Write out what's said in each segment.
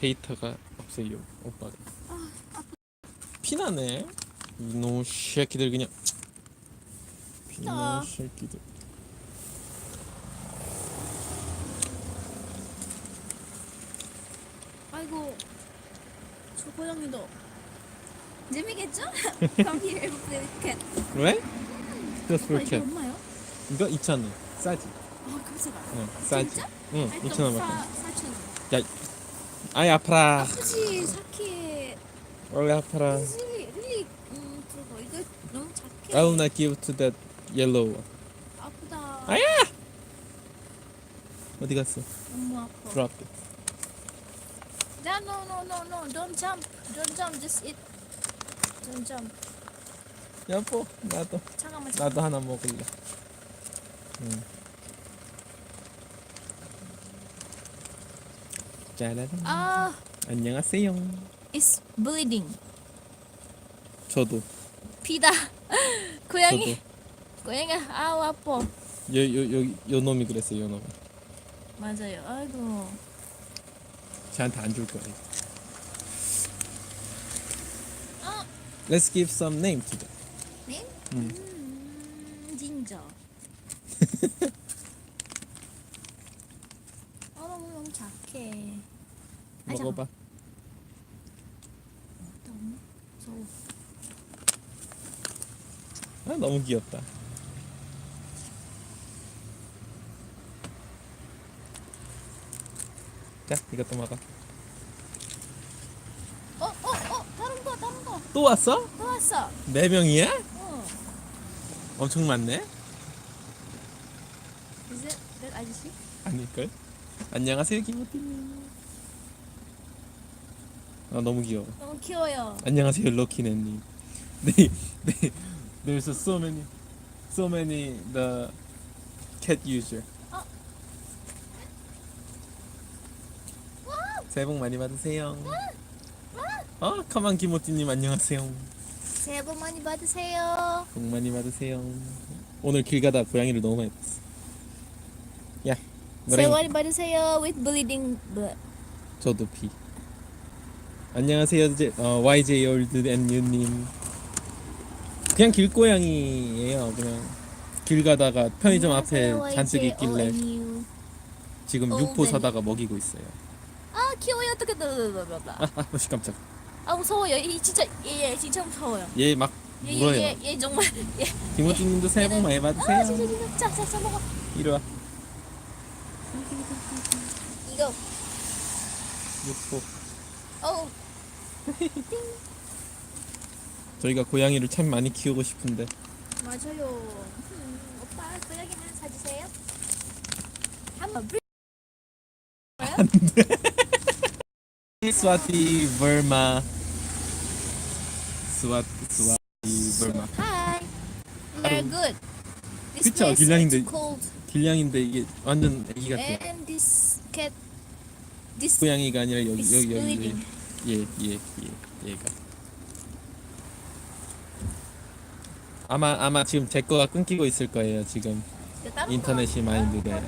데이터가 없어요 오빠가 피나네 이놈 새끼들 그냥 피나. 이놈 새끼들 아이고 저 고양이도 재미겠죠? With cat. 왜? Just 아, for 이거 cat 얼마요? 이거 2,000원 싸지? 아 깜짝아. 응 싸지 진짜? 응 아니 2,000원 사 밖에. 야 아이 아파라 아프지 사키. 원래 아파라 really really 음 그거 이거 너무 작게. I will not give to that yellow one 아프다. 아야! 어디 갔어? 너무 아파. Drop it 야, no, no, no, no, don't jump, don't jump, just eat. Don't jump. 여보 나도 잠깐만, 잠깐만. 나도 하나 먹을래 응. 짜라란 아, 안녕하세요 it's bleeding. 저도 피다. 고양이, 고양이, 아우 아파. 요, 요, 요, 요 놈이 그랬어요 요 놈이 맞아요. 아이고. 쟤한테 안 줄 거야 어, Let's give some name to them 네? 음. 음, 진저. 어, 아, 먹어봐 너무 무서워. 아 너무 귀엽다 자 이것도 먹어 어, 어, 어, 다른 거, 다른 거. 또 왔어? 또 왔어. 네 명이야? 어. 엄청 많네 it that 아저씨? 아닐걸? 안녕하세요 김호띠님. 아 너무 귀여워. 너무 귀여워요. 안녕하세요 럭키네님. 네, 네. There's so many so many the cat user. 어. 새해 복 많이 받으세요. 어 가만 김호띠님 안녕하세요. 새해 복 많이 받으세요. 복 많이 받으세요. 오늘 길 가다 고양이를 너무 많이 봤어. 야 노래 많이 받으세요. With bleeding blood. 저도 피 안녕하세요 제, 어, YJ 올드 앤 유님 그냥 길고양이에요 그냥 길 가다가 편의점 앞에 안녕하세요, 잔뜩 YJ 있길래 ONU. 지금 육포 앤 사다가 먹이고 있어요 아 귀여워요 어떻게. 아, 아 깜짝 아 무서워요. 이 진짜 얘, 얘 진짜 무서워요. 얘막 얘, 물어요 얘, 얘, 얘 정말 얘. 김호진님도 새해 복 많이 아 진짜 받으세요 진짜 자, 자, 자 먹어. 이리 와 이거. 육포 어. 저희가 고양이를 참 많이 키우고 싶은데 맞아요. 음, 오빠 고양이 하나 사주세요. 한번 브리. 스와티 버마 스와티 스와티 버마 Hi. We're good. This 그쵸, place is cold. 길냥인데 이게 완전 애기 같아 And this cat. This 고양이가 아니라 여기 is 여기 여기 bleeding. 얘얘얘 얘가 아마 아마 지금 제 거가 끊기고 있을 거예요 지금 그 다른 인터넷이 많이 느려요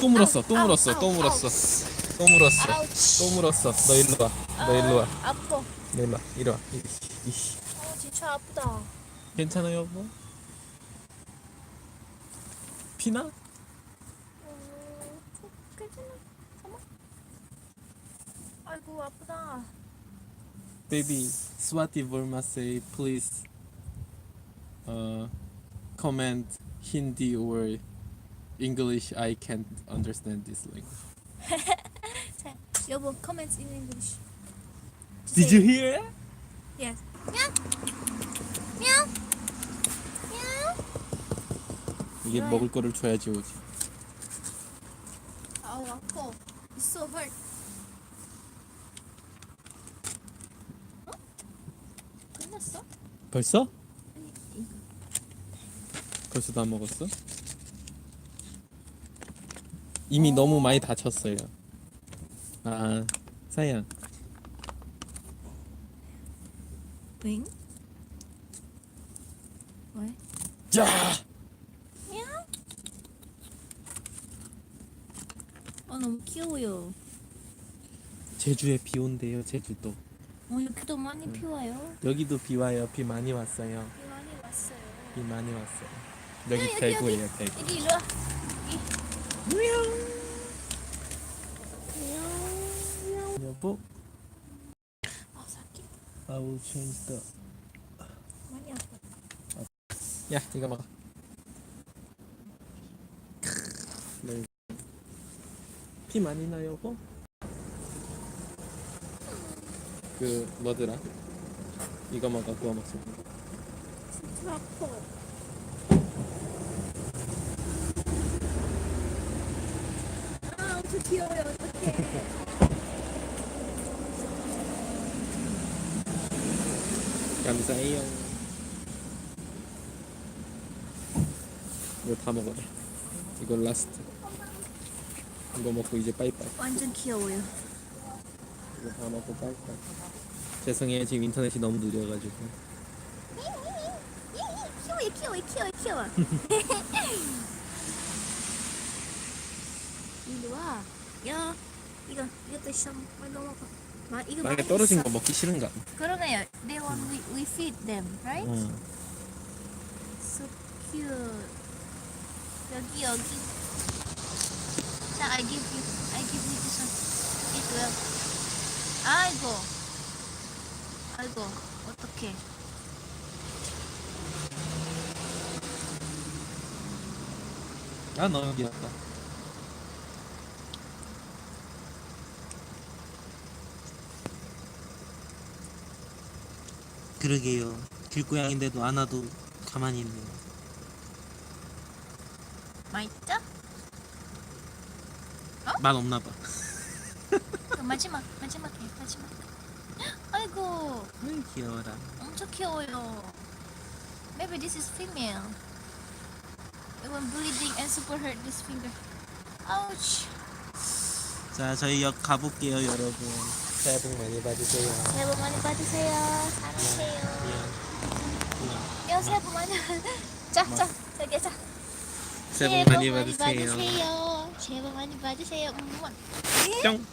또 물었어 또 물었어 또 물었어 또 물었어. 또 물었어 너 일로 와너 일로 와 아, 아파. 너 일로 와 이리 와 이씨. 어, 진짜 아프다. 괜찮아요 여보 피나? 어, 괜찮아. 잠깐만. 아이고 아프다. Baby, Swati Verma say please uh, comment Hindi or English. I can't understand this language. 자, 여보, comments in English. Did you hear it? Yes. Meow. Meow. 이게. 먹을 거를 줘야지 오지. 아우 아파. So hurt. 어? 끝났어? 벌써? 벌써 다 먹었어? 이미 너무 많이 다쳤어요. 아, 사양. 윙? 왜? 자, 냥? 아 너무 귀여워요. 제주에 비 온대요. 제주도. 어, 여기도 많이 비 와요. 여기도 비 와요. 비 많이 왔어요. 비 많이 왔어요. 비 많이 왔어요. 여기 여기, 대구예요. 대구. 여기 일로 와. 여보. 아, 사키 아우 재밌다. 많이 아파. 야 이거 먹어. 피 많이 나요, 여보? 그 뭐더라? 이거 먹어, 그거 먹어. 진짜 아파. 아, 어떻게 귀여워요, 어떡해. 감사해요. 이거 다 먹어라. 이거 라스트. 이거 먹고 이제 빠이빠이. 완전 귀여워요. 이거 다 먹고 빠이빠이. 죄송해요, 지금 인터넷이 너무 느려가지고. 귀여워, 귀여워, 귀여워, 귀여워. 이리 와. 야, 이거, 이것도 좀 먹어. 마, 이거 만약에 많이 떨어진 있어. 거 먹기 싫은가? 그러네요. They want we, we feed them, right? 응. So cute. 여기 여기. 자, I give you, I give you this one. It will. 아이고. 아이고, 어떡해. 아 너무 귀엽다. 그러게요. 길고양인데도 안 와도 가만히 있네요. 맛있죠? 맛 없나 봐. 그 마지막, 마지막에, 마지막. 아이고, 아이, 귀여워라. 엄청 귀여워요. Maybe this is female. It went bleeding and super hurt this finger. Ouch. 자, 저희 역 가볼게요, 여러분. 새해 복 많이 받으세요. 새해 복 많이 받으세요. 사랑해요. 야, 새해 복 많이 받. 자, 자, 저기 자. 새해 복 많이 받으세요. 복 많이 받으세요. 음. 뿅.